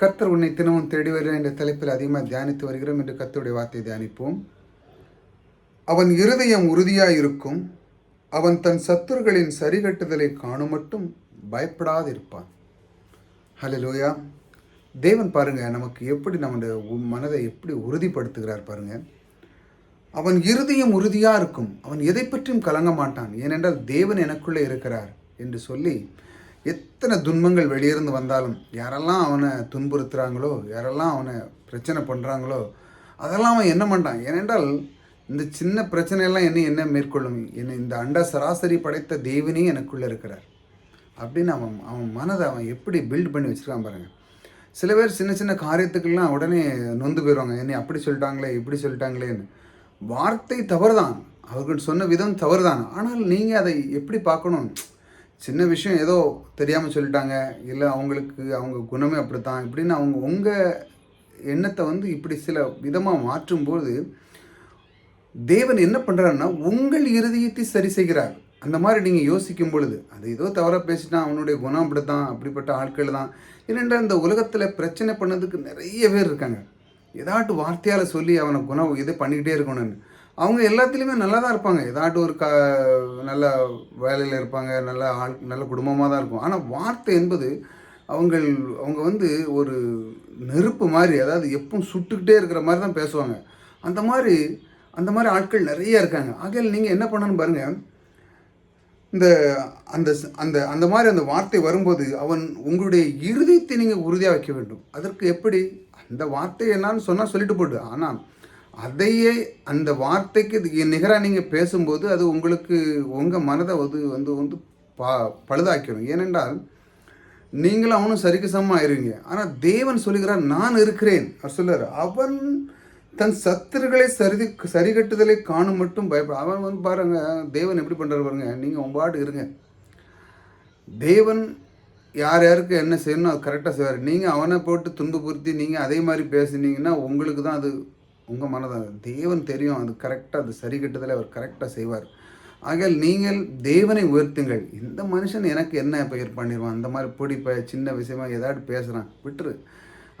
கர்த்தர் உன்னை தினமும் தேடி வருகிறேன் என்ற தலைப்பில் அதிகமாக தியானித்து வருகிறோம். என்று கர்த்தருடைய வார்த்தையை தியானிப்போம். அவன் இருதயம் உறுதியாக இருக்கும் அவன் தன் சத்துருகளின் சரிகட்டுதலை காணும் மட்டும் பயப்படாதிருப்பான். லோயா தேவன் பாருங்கள் நமக்கு எப்படி நம்முடைய மனதை எப்படி உறுதிப்படுத்துகிறார் பாருங்கள் அவன் இருதயம் உறுதியாக இருக்கும் அவன் எதை பற்றியும் கலங்க மாட்டான். ஏனென்றால் தேவன் எனக்குள்ளே இருக்கிறார் என்று சொல்லி எத்தனை துன்பங்கள் வெளியிருந்து வந்தாலும் யாரெல்லாம் அவனை துன்புறுத்துறாங்களோ யாரெல்லாம் அவனை பிரச்சனை பண்ணுறாங்களோ அதெல்லாம் அவன் என்ன மாட்டான் ஏனென்றால் இந்த சின்ன பிரச்சனையெல்லாம் என்ன என்ன மேற்கொள்ளும்? என்னை இந்த அண்ட சராசரி படைத்த தேவனே எனக்குள்ளே இருக்கிறார். அப்படின்னு அவன் அவன் மனதை அவன் எப்படி பில்ட் பண்ணி வச்சுருக்கான் பாருங்கள் சில பேர் சின்ன சின்ன காரியத்துக்கெல்லாம் உடனே நொந்து போயிடுவாங்க என்னை அப்படி சொல்லிட்டாங்களே இப்படி சொல்லிட்டாங்களேன்னு. வார்த்தை தவறுதான். அவர்கள் சொன்ன விதம் தவறுதான். ஆனால் நீங்கள் அதை எப்படி பார்க்கணும்? சின்ன விஷயம் ஏதோ தெரியாமல் சொல்லிட்டாங்க. இல்லை அவங்களுக்கு அவங்க குணமே அப்படித்தான். இப்படின்னு அவங்க உங்கள் எண்ணத்தை வந்து இப்படி சில விதமாக மாற்றும்போது தேவன் என்ன பண்ணுறாருன்னா உங்கள் இறுதியத்தை சரி செய்கிறார். அந்த மாதிரி நீங்கள் யோசிக்கும் பொழுது அது ஏதோ தவறாக பேசிட்டான் அவனுடைய குணம் அப்படித்தான் அப்படிப்பட்ட ஆட்கள் தான். ஏனென்றால் இந்த உலகத்தில் பிரச்சனை பண்ணதுக்கு நிறைய பேர் இருக்காங்க. ஏதாட்டு வார்த்தையால் சொல்லி அவனை குணம் இது பண்ணிக்கிட்டே இருக்கணும்னு. அவங்க எல்லாத்துலேயுமே நல்லா தான் இருப்பாங்க. ஏதாட்டும் ஒரு க நல்ல வேலையில் இருப்பாங்க. நல்ல ஆள் நல்ல குடும்பமாக தான் இருக்கும். ஆனால் வார்த்தை என்பது அவங்கள் அவங்க வந்து ஒரு நெருப்பு மாதிரி அதாவது எப்பவும் சுட்டுக்கிட்டே இருக்கிற மாதிரி தான் பேசுவாங்க. அந்த மாதிரி அந்த மாதிரி ஆட்கள் நிறைய இருக்காங்க. ஆகையில் நீங்கள் என்ன பண்ணணும்னு பாருங்கள் இந்த அந்த அந்த அந்த மாதிரி அந்த வார்த்தை வரும்போது அவன் உங்களுடைய இருதயத்தை நீங்கள் உறுதியாக வைக்க வேண்டும். அதற்கு எப்படி? அந்த வார்த்தை என்னான்னு சொன்னால் சொல்லிட்டு போட்டு. ஆனால் அதையே அந்த வார்த்தைக்கு நிகராக நீங்கள் பேசும்போது அது உங்களுக்கு உங்கள் மனதை வந்து வந்து வந்து பா பழுதாக்கிடும். ஏனென்றால் நீங்களும் அவனும் சரிக்கு சமமாக ஆயிருவீங்க ஆனால் தேவன் சொல்லுகிறார் நான் இருக்கிறேன். அவர் சொல்லுறார். அவன் தன் சத்துருகளை சரி சரிகட்டுதலை காணும் மட்டும் பயப்பட அவன் வந்து பாருங்க தேவன் எப்படி பண்ணுறாரு பாருங்க நீங்கள் உன்பாடு இருங்க. தேவன் யார் யாருக்கு என்ன செய்யணும் அது கரெக்டாக செய்வார். நீங்கள் அவனை போட்டு துன்புறுத்தி நீங்கள் அதே மாதிரி பேசுனீங்கன்னா உங்களுக்கு தான் அது உங்கள் மனதான் தேவன் தெரியும் அது கரெக்டாக அது சரி கட்டுதலை அவர் கரெக்டாக செய்வார். ஆகையால் நீங்கள் தேவனை உயர்த்துங்கள். இந்த மனுஷன் எனக்கு என்ன பெயர் பண்ணிடுவான் அந்த மாதிரி பிடிப்ப சின்ன விஷயமா ஏதாவது பேசுகிறான் விட்டுரு.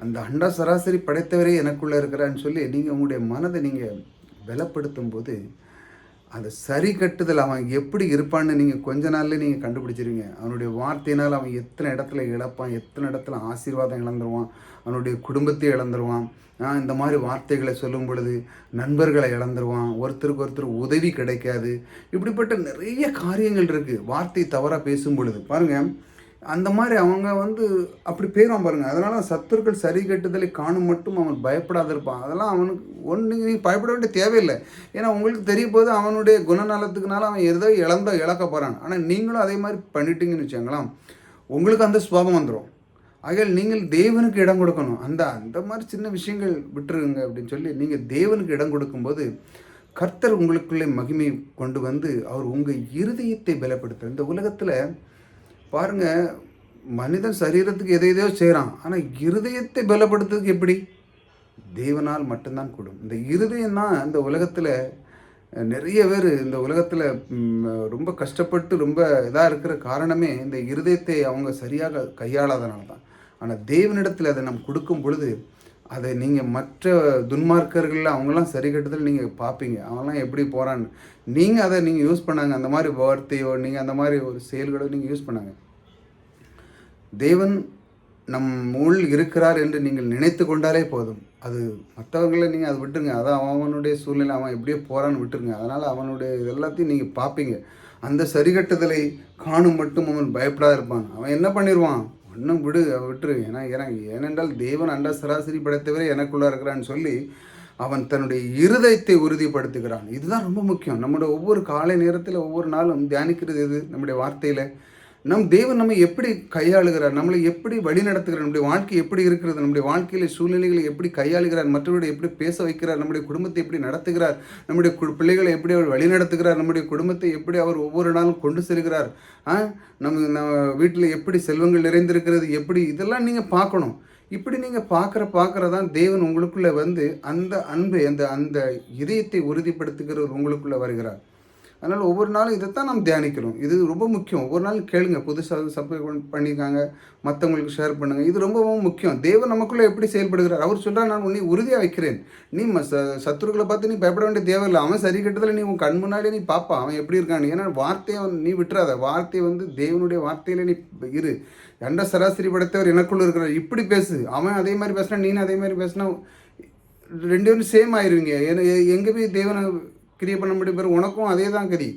அந்த அண்டா சராசரி படைத்தவரே எனக்குள்ளே இருக்கிறான்னு சொல்லி நீங்கள் உங்களுடைய மனதை நீங்கள் பலப்படுத்தும் போது அந்த சரி கட்டுதல் அவன் எப்படி இருப்பான்னு நீங்கள் கொஞ்ச நாள்ல நீங்கள் கண்டுபிடிச்சிருவீங்க. அவனுடைய வார்த்தையினால் அவன் எத்தனை இடத்துல இழப்பான் எத்தனை இடத்துல ஆசீர்வாதம் இழந்துருவான் அவனுடைய குடும்பத்தை இழந்துருவான். இந்த மாதிரி வார்த்தைகளை சொல்லும் பொழுது நண்பர்களை இழந்துருவான் ஒருத்தருக்கு ஒருத்தர் உதவி கிடைக்காது. இப்படிப்பட்ட நிறைய காரியங்கள் இருக்குது வார்த்தை தவறாக பேசும் பொழுது. பாருங்கள் அந்த மாதிரி அவங்க வந்து அப்படி போயிடும் பாருங்க. அதனால சத்துருக்கள் சரி கெட்டுதலை காணும் மட்டும் அவன் பயப்படாத இருப்பான். அதெல்லாம் அவனுக்கு ஒன்று நீ பயப்பட வேண்டிய தேவையில்லை. ஏன்னா உங்களுக்கு தெரிய போது அவனுடைய குணநலத்துக்குனால அவன் எதோ இழந்தோ இழக்க போகிறான் ஆனால் நீங்களும் அதே மாதிரி பண்ணிட்டீங்கன்னு வச்சுக்கோங்களேன். உங்களுக்கு அந்த சுபாவம் வந்துடும் ஆகையால் நீங்கள் தேவனுக்கு இடம் கொடுக்கணும். அந்த அந்த மாதிரி சின்ன விஷயங்கள் விட்டுருங்க அப்படின்னு சொல்லி நீங்கள் தேவனுக்கு இடம் கொடுக்கும்போது கர்த்தர் உங்களுக்குள்ளே மகிமை கொண்டு வந்து அவர் உங்கள் இருதயத்தை பலப்படுத்துகிறார் இந்த உலகத்தில் பாருங்கள் மனிதன் சரீரத்துக்கு எதை எதையோ செய்கிறான் ஆனால் இருதயத்தை பலப்படுத்துறதுக்கு எப்படி? தேவனால் மட்டும்தான் கூடும். இந்த இருதயம் தான் இந்த உலகத்தில் நிறைய பேர் இந்த உலகத்தில் ரொம்ப கஷ்டப்பட்டு ரொம்ப இதாக இருக்கிற காரணமே இந்த இருதயத்தை அவங்க சரியாக கையாளாதனால தான். ஆனால் தேவனிடத்தில் அதை நம்ம கொடுக்கும் பொழுது அதை நீங்கள் மற்ற துன்மார்க்கர்கள் அவங்களாம் சரி கட்டுதல் நீங்கள் பார்ப்பீங்க அவங்களாம் எப்படி போகிறான்னு நீங்கள் அதை நீங்கள் யூஸ் பண்ணாங்க. அந்த மாதிரி வார்த்தையோ நீங்கள் அந்த மாதிரி ஒரு செயல்களோ நீங்கள் யூஸ் பண்ணாங்க. தேவன் நம் உள் இருக்கிறார் என்று நீங்கள் நினைத்து கொண்டாலே போதும். அது மற்றவர்களை நீங்கள் அதை விட்டுருங்க. அதான் அவனுடைய சூழ்நிலை. அவன் எப்படியோ போகிறான்னு விட்டுருங்க. அதனால் அவனுடைய இது எல்லாத்தையும் நீங்கள் பார்ப்பீங்க அந்த சரிகட்டுதலை காணும் மட்டும் அவன் பயப்படாத இருப்பான். அவன் என்ன பண்ணிடுவான் ஒன்றும் விடு விட்டுரு. ஏன்னா ஏன்னா ஏனென்றால் தேவன் அண்ட சராசரி படைத்தவரே எனக்குள்ளே இருக்கிறான்னு சொல்லி அவன் தன்னுடைய இருதயத்தை உறுதிப்படுத்துகிறான். இதுதான் ரொம்ப முக்கியம். நம்முடைய ஒவ்வொரு காலை நேரத்தில் ஒவ்வொரு நாளும் தியானிக்கிறது எது? நம்முடைய வார்த்தையில். நம் தேவன் நம்மை எப்படி கையாளுகிறார்? நம்மளை எப்படி வழி நடத்துகிறார்? நம்முடைய வாழ்க்கை எப்படி இருக்கிறது? நம்முடைய வாழ்க்கையில் சூழ்நிலைகளை எப்படி கையாளுகிறார்? மற்றவர்களை எப்படி பேச வைக்கிறார்? நம்முடைய குடும்பத்தை எப்படி நடத்துகிறார்? நம்முடைய கு- பிள்ளைகளை எப்படி அவர் வழி நடத்துகிறார்? நம்முடைய குடும்பத்தை எப்படி அவர் ஒவ்வொரு நாளும் கொண்டு செல்கிறார்? ஆ? நம்ம நம்ம வீட்டில் எப்படி செல்வங்கள் நிறைந்திருக்கிறது? எப்படி? இதெல்லாம் நீங்கள் பார்க்கணும். இப்படி நீங்கள் பார்க்குற பார்க்குறதான் தேவன் உங்களுக்குள்ளே வந்து அந்த அன்பு அந்த அந்த இதயத்தை உறுதிப்படுத்துகிறவர் உங்களுக்குள்ளே வருகிறார். அதனால் ஒவ்வொரு நாளும் இதைத்தான் நாம் தியானிக்கிறோம். இது ரொம்ப முக்கியம். ஒவ்வொரு நாளும் கேளுங்க. புதுசாக சப்ளை பண்ணியிருக்காங்க. மற்றவங்களுக்கு ஷேர் பண்ணுங்கள் இது ரொம்பவும் முக்கியம். தேவன் நமக்குள்ளே எப்படி செயல்படுகிறார்? அவர் சொல்கிறார் நான் உன்னை உறுதியாக வைக்கிறேன். நீ ம ச சத்துருக்களை பார்த்து நீ பயப்பட வேண்டிய தேவையில்லை. அவன் சரி கட்டத்தில் நீ உன் கண் முன்னாடி நீ பார்ப்பா அவன் எப்படி இருக்கான் ஏன்னா வார்த்தையை நீ விட்டுறாத. வார்த்தையை வந்து தேவனுடைய வார்த்தையில் நீ இரு. எந்த சராசரி படைத்தவர் எனக்குள்ள இருக்கிறார். இப்படி பேசு. அவன் அதே மாதிரி பேசினா நீனும் அதே மாதிரி பேசினா ரெண்டு பேரும் சேம் ஆயிருவீங்க. ஏன்னா எங்கே போய் தேவனை கிரியை பண்ண முடியும். பிறகு உனக்கும் அதே தான் கதி.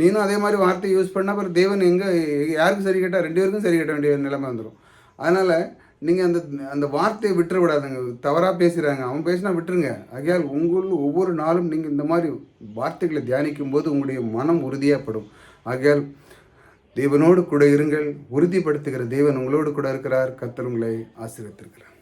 நீனும் அதே மாதிரி வார்த்தை யூஸ் பண்ணால் பிறகு தேவன் எங்கே யாருக்கும் சரி கேட்டால் ரெண்டு பேருக்கும் சரி கேட்ட வேண்டிய நிலைமை வந்துடும் அதனால் நீங்கள் அந்த அந்த வார்த்தையை விட்டுற விடாதுங்க தவறாக பேசுகிறாங்க அவன் பேசினா விட்டுருங்க. ஆகையால் உங்கள் ஒவ்வொரு நாளும் நீங்கள் இந்த மாதிரி வார்த்தைகளை தியானிக்கும் போது உங்களுடைய மனம் உறுதியாகப்படும். ஆகையால் தேவனோடு கூட இருங்கள். உறுதிப்படுத்துகிற தேவன் உங்களோடு கூட இருக்கிறார். கர்த்தர் உங்களை ஆசிரியத்திருக்கிறார்